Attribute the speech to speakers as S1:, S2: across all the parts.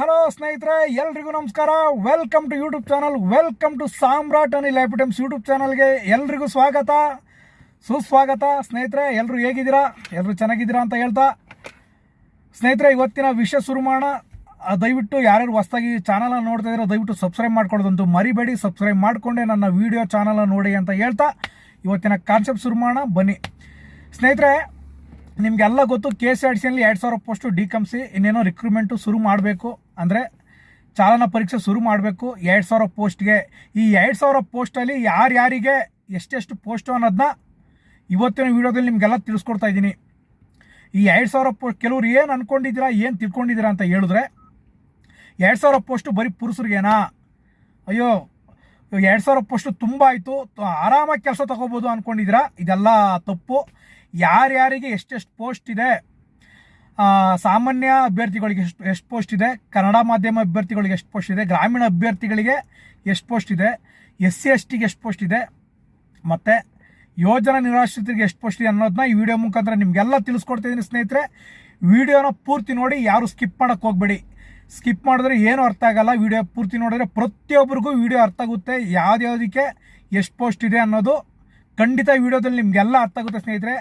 S1: Hello ಸ್ನೇಹಿತರೆ, ಎಲ್ರಿಗೂ ನಮಸ್ಕಾರ. Welcome to YouTube channel welcome to Samrat Anil items YouTube ಚಾನಲ್ಗೆ ಎಲ್ರಿಗೂ ಸ್ವಾಗತ. ಸುಸ್ವಾಗತ ಸ್ನೇಹಿತರೆ ಎಲ್ಲರೂ ಹೇಗಿದ್ದೀರಾ? ಎಲ್ಲರೂ ಚೆನ್ನಾಗಿದ್ದೀರಾ ಅಂತ ಹೇಳ್ತಾ. ಸ್ನೇಹಿತರೆ, ಇವತ್ತಿನ ವಿಷಯ ಶುರು ಮಾಡೋಣ. ದಯವಿಟ್ಟು ಯಾರ್ಯಾರು ಹೊಸ್ದಾಗಿ ಚಾನಲ್ ನೋಡ್ತಾ ಇದ್ದೀರಾ, ದಯವಿಟ್ಟು ಸಬ್ಸ್ಕ್ರೈಬ್ ಮಾಡ್ಕೊಳ್ಳೋದಂತೂ ಮರಿಬೇಡಿ. ಸಬ್ಸ್ಕ್ರೈಬ್ ಮಾಡಿಕೊಂಡೆ ನನ್ನ ವಿಡಿಯೋ ಚಾನಲನ್ನು ನೋಡಿ ಅಂತ ಹೇಳ್ತಾ ಇವತ್ತಿನ ಕಾನ್ಸೆಪ್ಟ್ ಶುರು ಮಾಡೋಣ. ಬನ್ನಿ. ಸ್ನೇಹಿತರೆ, ನಿಮಗೆಲ್ಲ ಗೊತ್ತು ಕೆ ಎಸ್ ಆರ್ ಟಿ ಸಿಯಲ್ಲಿ ಎರಡು ಸಾವಿರ ಪೋಸ್ಟು ಡಿ ಕಮ್ಸಿ ಇನ್ನೇನೋ ರಿಕ್ರೂಟ್ಮೆಂಟು ಶುರು ಮಾಡಬೇಕು. ಅಂದರೆ ಚಾಲನಾ ಪರೀಕ್ಷೆ ಶುರು ಮಾಡಬೇಕು. ಎರಡು ಸಾವಿರ ಪೋಸ್ಟ್ಗೆ. ಈ ಎರಡು ಸಾವಿರ ಪೋಸ್ಟಲ್ಲಿ ಯಾರ್ಯಾರಿಗೆ ಎಷ್ಟೆಷ್ಟು ಪೋಸ್ಟು ಅನ್ನೋದನ್ನ ಇವತ್ತಿನ ವೀಡಿಯೋದಲ್ಲಿ ನಿಮಗೆಲ್ಲ ತಿಳಿಸ್ಕೊಡ್ತಾ ಇದ್ದೀನಿ. ಈ ಎರಡು ಸಾವಿರ ಪೋಸ್ಟ್ ಕೆಲವ್ರು ಏನು ಅಂದ್ಕೊಂಡಿದ್ದೀರಾ ಏನು ತಿಳ್ಕೊಂಡಿದ್ದೀರಾ ಅಂತ ಹೇಳಿದ್ರೆ, ಎರಡು ಸಾವಿರ ಪೋಸ್ಟು ಬರೀ ಪುರುಷರಿಗೇನಾ? ಅಯ್ಯೋ, ಎರಡು ಸಾವಿರ ಪೋಸ್ಟು ತುಂಬ ಆಯಿತು. ಆರಾಮಾಗಿ ಕೆಲಸ ತೊಗೋಬೋದು ಅಂದ್ಕೊಂಡಿದ್ದೀರಾ ಇದೆಲ್ಲ ತಪ್ಪು. ಯಾರ್ಯಾರಿಗೆ ಎಷ್ಟೆಷ್ಟು ಪೋಸ್ಟ್ ಇದೆ ಸಾಮಾನ್ಯ ಅಭ್ಯರ್ಥಿಗಳಿಗೆ ಎಷ್ಟು ಎಷ್ಟು ಪೋಸ್ಟ್ ಇದೆ? ಕನ್ನಡ ಮಾಧ್ಯಮ ಅಭ್ಯರ್ಥಿಗಳಿಗೆ ಎಷ್ಟು ಪೋಸ್ಟ್ ಇದೆ? ಗ್ರಾಮೀಣ ಅಭ್ಯರ್ಥಿಗಳಿಗೆ ಎಷ್ಟು ಪೋಸ್ಟ್ ಇದೆ? ಎಸ್ ಸಿ, ಎಸ್ ಟಿಗೆ ಎಷ್ಟು ಪೋಸ್ಟ್ ಇದೆ? ಮತ್ತು ಯೋಜನಾ ನಿರಾಶ್ರಿತರಿಗೆ ಎಷ್ಟು ಪೋಸ್ಟ್ ಇದೆ ಅನ್ನೋದನ್ನ ಈ ವಿಡಿಯೋ ಮುಖಾಂತರ ನಿಮಗೆಲ್ಲ ತಿಳಿಸ್ಕೊಡ್ತಿದ್ದೀನಿ ಸ್ನೇಹಿತರೆ. ವಿಡಿಯೋನ ಪೂರ್ತಿ ನೋಡಿ, ಯಾರು ಸ್ಕಿಪ್ ಮಾಡೋಕ್ಕೆ ಹೋಗಬೇಡಿ. ಸ್ಕಿಪ್ ಮಾಡಿದ್ರೆ ಏನು ಅರ್ಥ ಆಗಲ್ಲ. ವಿಡಿಯೋ ಪೂರ್ತಿ ನೋಡಿದ್ರೆ ಪ್ರತಿಯೊಬ್ಬರಿಗೂ ವಿಡಿಯೋ ಅರ್ಥ ಆಗುತ್ತೆ. ಯಾವ್ದ್ಯಾವುದಕ್ಕೆ ಎಷ್ಟು ಪೋಸ್ಟ್ ಇದೆ ಅನ್ನೋದು ಖಂಡಿತ ವಿಡಿಯೋದಲ್ಲಿ ನಿಮಗೆಲ್ಲ ಅರ್ಥ ಆಗುತ್ತೆ ಸ್ನೇಹಿತರೆ.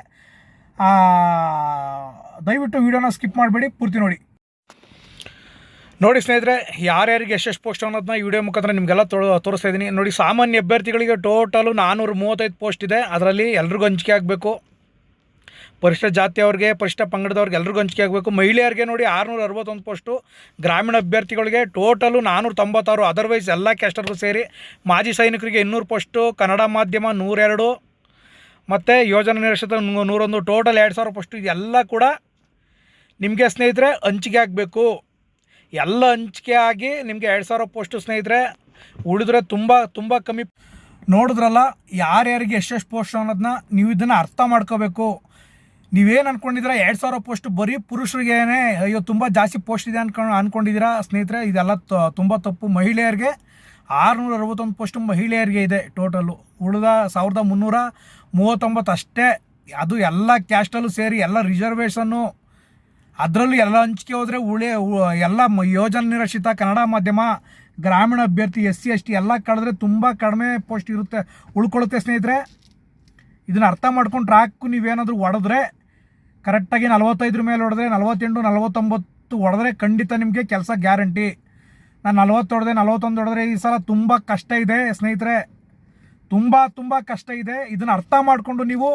S1: ದಯವಿಟ್ಟು ವಿಡಿಯೋನ ಸ್ಕಿಪ್ ಮಾಡಬೇಡಿ, ಪೂರ್ತಿ ನೋಡಿ. ನೋಡಿ ಸ್ನೇಹಿತರೆ, ಯಾರ್ಯಾರಿಗೆ ಎಷ್ಟೆಷ್ಟು ಪೋಸ್ಟ್ ಅನ್ನೋದನ್ನ ಈ ವಿಡಿಯೋ ಮುಖಾಂತರ ನಿಮಗೆಲ್ಲ ತೋ ತೋರಿಸ್ತಾ ಇದ್ದೀನಿ ನೋಡಿ, ಸಾಮಾನ್ಯ ಅಭ್ಯರ್ಥಿಗಳಿಗೆ ಟೋಟಲು ನಾನ್ನೂರ ಮೂವತ್ತೈದು ಪೋಸ್ಟ್ ಇದೆ. ಅದರಲ್ಲಿ ಎಲ್ರಿಗೂ ಹಂಚಿಕೆ ಆಗಬೇಕು. ಪರಿಷ್ಠ ಜಾತಿಯವ್ರಿಗೆ ಪರಿಷ್ಠ ಪಂಗಡದವ್ರಿಗೆ ಎಲ್ರಿಗೂ ಹಂಚಿಕೆ ಆಗಬೇಕು. ಮಹಿಳೆಯರಿಗೆ ನೋಡಿ ಆರುನೂರ ಅರವತ್ತೊಂದು ಪೋಸ್ಟು ಗ್ರಾಮೀಣ ಅಭ್ಯರ್ಥಿಗಳಿಗೆ ಟೋಟಲು ನಾನ್ನೂರ ತೊಂಬತ್ತಾರು ಅದರ್ವೈಸ್ ಎಲ್ಲ ಕ್ಯಾಸ್ಟರ್ಗೂ ಸೇರಿ ಮಾಜಿ ಸೈನಿಕರಿಗೆ ಇನ್ನೂರು ಪೋಸ್ಟು ಕನ್ನಡ ಮಾಧ್ಯಮ ನೂರೆರಡು. ಮತ್ತು ಯೋಜನಾ ನಿರೀಕ್ಷಿತ ನೂರೊಂದು ಟೋಟಲ್ ಎರಡು ಸಾವಿರ ಪೋಸ್ಟು ಇದೆಲ್ಲ ಕೂಡ ನಿಮಗೆ ಸ್ನೇಹಿತರೆ ಹಂಚಿಕೆ ಆಗಬೇಕು. ಎಲ್ಲ ಹಂಚಿಕೆ ಆಗಿ ನಿಮಗೆ ಎರಡು ಸಾವಿರ ಪೋಸ್ಟು ಸ್ನೇಹಿತರೆ ಉಳಿದ್ರೆ ತುಂಬ ತುಂಬ ಕಮ್ಮಿ. ನೋಡಿದ್ರಲ್ಲ, ಯಾರ್ಯಾರಿಗೆ ಎಷ್ಟೆಷ್ಟು ಪೋಸ್ಟ್ ಅನ್ನೋದನ್ನ ನೀವು ಇದನ್ನು ಅರ್ಥ ಮಾಡ್ಕೋಬೇಕು. ನೀವೇನು ಅಂದ್ಕೊಂಡಿದ್ದೀರಾ ಎರಡು ಸಾವಿರ ಪೋಸ್ಟ್ ಬರೀ ಪುರುಷರಿಗೇನೆ, ಅಯ್ಯೋ, ತುಂಬ ಜಾಸ್ತಿ ಪೋಸ್ಟ್ ಇದೆ ಅನ್ಕೊಂಡು ಅಂದ್ಕೊಂಡಿದ್ದೀರಾ ಸ್ನೇಹಿತರೆ? ಇದೆಲ್ಲ ತುಂಬ ತಪ್ಪು. ಮಹಿಳೆಯರಿಗೆ ಆರುನೂರ ಅರವತ್ತೊಂದು ಪೋಸ್ಟ್ ಮಹಿಳೆಯರಿಗೆ ಇದೆ ಟೋಟಲ್ಲು. ಉಳಿದ ಸಾವಿರದ ಮುನ್ನೂರ ಮೂವತ್ತೊಂಬತ್ತು ಅಷ್ಟೇ. ಅದು ಎಲ್ಲ ಕ್ಯಾಸ್ಟಲ್ಲೂ ಸೇರಿ ಎಲ್ಲ ರಿಸರ್ವೇಷನ್ನು ಅದರಲ್ಲೂ ಎಲ್ಲ ಹಂಚಿಕೆ ಹೋದರೆ ಉಳಿ ಎಲ್ಲ ಯೋಜನಾ ನಿರಕ್ಷಿತ ಕನ್ನಡ ಮಾಧ್ಯಮ, ಗ್ರಾಮೀಣ ಅಭ್ಯರ್ಥಿ, ಎಸ್ ಸಿ, ಎಸ್ ಟಿ ಎಲ್ಲ ಕಳೆದ್ರೆ ತುಂಬ ಕಡಿಮೆ ಪೋಸ್ಟ್ ಇರುತ್ತೆ. ಉಳ್ಕೊಳ್ಳುತ್ತೆ ಸ್ನೇಹಿತರೆ. ಇದನ್ನ ಅರ್ಥ ಮಾಡ್ಕೊಂಡು ಟ್ರ್ಯಾಕ್ ನೀವೇನಾದರೂ ಹೊಡೆದ್ರೆ ಕರೆಕ್ಟಾಗಿ ನಲವತ್ತೈದ್ರ ಮೇಲೆ ಹೊಡೆದ್ರೆ ನಲವತ್ತೆಂಟು, ನಲವತ್ತೊಂಬತ್ತು ಹೊಡೆದ್ರೆ ಖಂಡಿತ ನಿಮಗೆ ಕೆಲಸ ಗ್ಯಾರಂಟಿ ನಾನು ನಲ್ವತ್ತು ಹೊಡೆದೆ, ನಲವತ್ತೊಂದು ಹೊಡೆದ್ರೆ ಈ ಸಲ ತುಂಬ ಕಷ್ಟ ಇದೆ. ಸ್ನೇಹಿತರೆ, ತುಂಬ ತುಂಬ ಕಷ್ಟ ಇದೆ. ಇದನ್ನು ಅರ್ಥ ಮಾಡಿಕೊಂಡು ನೀವು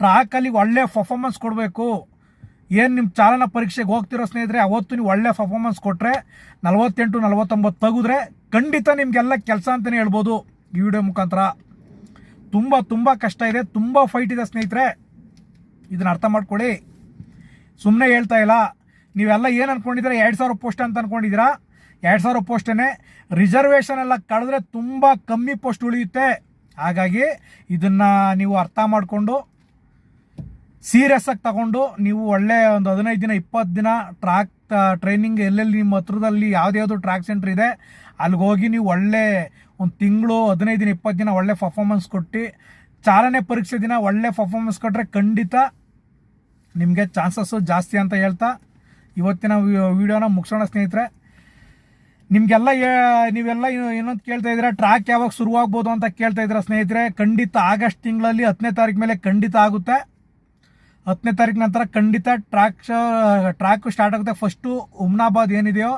S1: ಟ್ರ್ಯಾಕಲ್ಲಿ ಒಳ್ಳೆ ಪರ್ಫಾಮೆನ್ಸ್ ಕೊಡಬೇಕು. ಏನು ನಿಮ್ಮ ಚಾಲನಾ ಪರೀಕ್ಷೆಗೆ ಹೋಗ್ತಿರೋ ಸ್ನೇಹಿತರೆ, ಅವತ್ತು ನೀವು ಒಳ್ಳೆ ಪರ್ಫಾಮೆನ್ಸ್ ಕೊಟ್ಟರೆ ನಲವತ್ತೆಂಟು, ನಲವತ್ತೊಂಬತ್ತು ತೆಗೆದ್ರೆ ಖಂಡಿತ ನಿಮಗೆಲ್ಲ ಕೆಲಸ ಅಂತಲೇ ಹೇಳ್ಬೋದು ಈ ವಿಡಿಯೋ ಮುಖಾಂತರ. ತುಂಬ ತುಂಬ ಕಷ್ಟ ಇದೆ. ತುಂಬ ಫೈಟ್ ಇದೆ ಸ್ನೇಹಿತರೆ. ಇದನ್ನು ಅರ್ಥ ಮಾಡ್ಕೊಳ್ಳಿ. ಸುಮ್ಮನೆ ಹೇಳ್ತಾ ಇಲ್ಲ. ನೀವೆಲ್ಲ ಏನು ಅಂದ್ಕೊಂಡಿದ್ದೀರಾ ಎರಡು ಸಾವಿರ ಪೋಸ್ಟ್ ಅಂತ ಅನ್ಕೊಂಡಿದ್ದೀರಾ? ಎರಡು ಸಾವಿರ ಪೋಸ್ಟೇ ರಿಸರ್ವೇಷನ್ ಎಲ್ಲ ಕಳೆದ್ರೆ ತುಂಬ ಕಮ್ಮಿ ಪೋಸ್ಟ್ ಉಳಿಯುತ್ತೆ. ಹಾಗಾಗಿ ಇದನ್ನು ನೀವು ಅರ್ಥ ಮಾಡಿಕೊಂಡು ಸೀರಿಯಸ್ ಆಗಿ ತಗೊಂಡು ನೀವು ಒಳ್ಳೆ ಒಂದು ಹದಿನೈದು ದಿನ, ಇಪ್ಪತ್ತು ದಿನ ಟ್ರ್ಯಾಕ್ ಟ್ರೈನಿಂಗ್ ಎಲ್ಲೆಲ್ಲಿ ನಿಮ್ಮ ಹತ್ರದಲ್ಲಿ ಯಾವುದ್ಯಾವುದು ಟ್ರ್ಯಾಕ್ ಸೆಂಟ್ರ್ ಇದೆ, ಅಲ್ಲಿಗೆ ಹೋಗಿ ನೀವು ಒಳ್ಳೆ ಒಂದು ತಿಂಗಳು, ಹದಿನೈದು ದಿನ, ಇಪ್ಪತ್ತು ದಿನ ಒಳ್ಳೆ ಪರ್ಫಾರ್ಮೆನ್ಸ್ ಕೊಟ್ಟು, ಚಾಲನೆ ಪರೀಕ್ಷೆ ದಿನ ಒಳ್ಳೆ ಪರ್ಫಾರ್ಮೆನ್ಸ್ ಕೊಟ್ಟರೆ ಖಂಡಿತ ನಿಮಗೆ ಚಾನ್ಸಸ್ಸು ಜಾಸ್ತಿ ಅಂತ ಹೇಳ್ತಾ, ಇವತ್ತಿನ ವಿಡಿಯೋನ ಮುಗಿಸೋಣ ಸ್ನೇಹಿತರೆ. ನಿಮಗೆಲ್ಲ ನೀವೆಲ್ಲ ಏನು ಇನ್ನೊಂದು ಕೇಳ್ತಾ ಇದ್ದೀರಾ? ಟ್ರ್ಯಾಕ್ ಯಾವಾಗ ಶುರುವಾಗ್ಬೋದು ಅಂತ ಕೇಳ್ತಾ ಇದ್ದೀರಾ ಸ್ನೇಹಿತರೆ? ಖಂಡಿತ ಆಗಸ್ಟ್ ತಿಂಗಳಲ್ಲಿ ಹತ್ತನೇ ತಾರೀಕು ಮೇಲೆ ಖಂಡಿತ ಆಗುತ್ತೆ. ಹತ್ತನೇ ತಾರೀಕು ನಂತರ ಖಂಡಿತ ಟ್ರ್ಯಾಕ್ ಟ್ರ್ಯಾಕ್ ಸ್ಟಾರ್ಟ್ ಆಗುತ್ತೆ. ಫಸ್ಟು ಉಮ್ನಾಬಾದ್ ಏನಿದೆಯೋ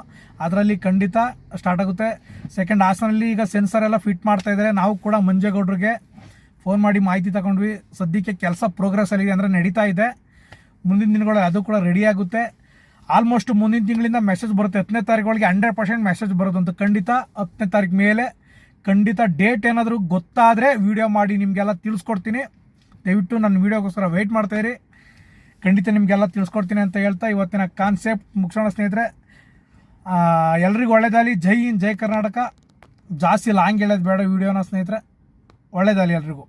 S1: ಅದರಲ್ಲಿ ಖಂಡಿತ ಸ್ಟಾರ್ಟ್ ಆಗುತ್ತೆ. ಸೆಕೆಂಡ್ ಹಾಸನಲ್ಲಿ ಈಗ ಸೆನ್ಸರ್ ಎಲ್ಲ ಫಿಟ್ ಮಾಡ್ತಾ ಇದ್ದಾರೆ. ನಾವು ಕೂಡ ಮಂಜೇಗೌಡ್ರಿಗೆ ಫೋನ್ ಮಾಡಿ ಮಾಹಿತಿ ತಗೊಂಡ್ವಿ. ಸದ್ಯಕ್ಕೆ ಕೆಲಸ ಪ್ರೋಗ್ರೆಸ್ ಪ್ರೋಗ್ರೆಸ್ಸಲ್ಲಿದೆ ಅಂದರೆ ನಡೀತಾ ಇದೆ. ಮುಂದಿನ ದಿನಗಳಲ್ಲಿ ಅದು ಕೂಡ ರೆಡಿ ಆಗುತ್ತೆ. ಆಲ್ಮೋಸ್ಟ್ ಮುಂದಿನ ತಿಂಗಳಿಂದ ಮೆಸೇಜ್ ಬರುತ್ತೆ. ಹತ್ತನೇ ತಾರೀಕು ಹಂಡ್ರೆಡ್ ಪರ್ಸೆಂಟ್ ಮೆಸೇಜ್ ಬರೋದಂತ ಖಂಡಿತ. ಹತ್ತನೇ ತಾರೀಕು ಮೇಲೆ ಖಂಡಿತ ಡೇಟ್ ಏನಾದರೂ ಗೊತ್ತಾದರೆ ವಿಡಿಯೋ ಮಾಡಿ, ನಿಮಗೆಲ್ಲ ತಿಳಿಸ್ಕೊಡ್ತೀನಿ. ದಯವಿಟ್ಟು ನನ್ನ ವೀಡಿಯೋಗೋಸ್ಕರ ವೆಯ್ಟ್ ಇರಿ. ಖಂಡಿತ ನಿಮಗೆಲ್ಲ ತಿಳಿಸ್ಕೊಡ್ತೀನಿ ಅಂತ ಹೇಳ್ತಾ ಇವತ್ತಿನ ಕಾನ್ಸೆಪ್ಟ್ ಮುಗಿಸೋಣ ಸ್ನೇಹಿತರೆ. ಎಲ್ರಿಗೂ ಒಳ್ಳೇದಾಗಲಿ. ಜೈ ಹಿಂದ್, ಜೈ ಕರ್ನಾಟಕ. ಜಾಸ್ತಿ ಲಾಂಗ್ ಹೇಳೋದು ಬೇಡ ವೀಡಿಯೋನ ಸ್ನೇಹಿತರೆ. ಒಳ್ಳೇದಾಗಲಿ ಎಲ್ರಿಗೂ.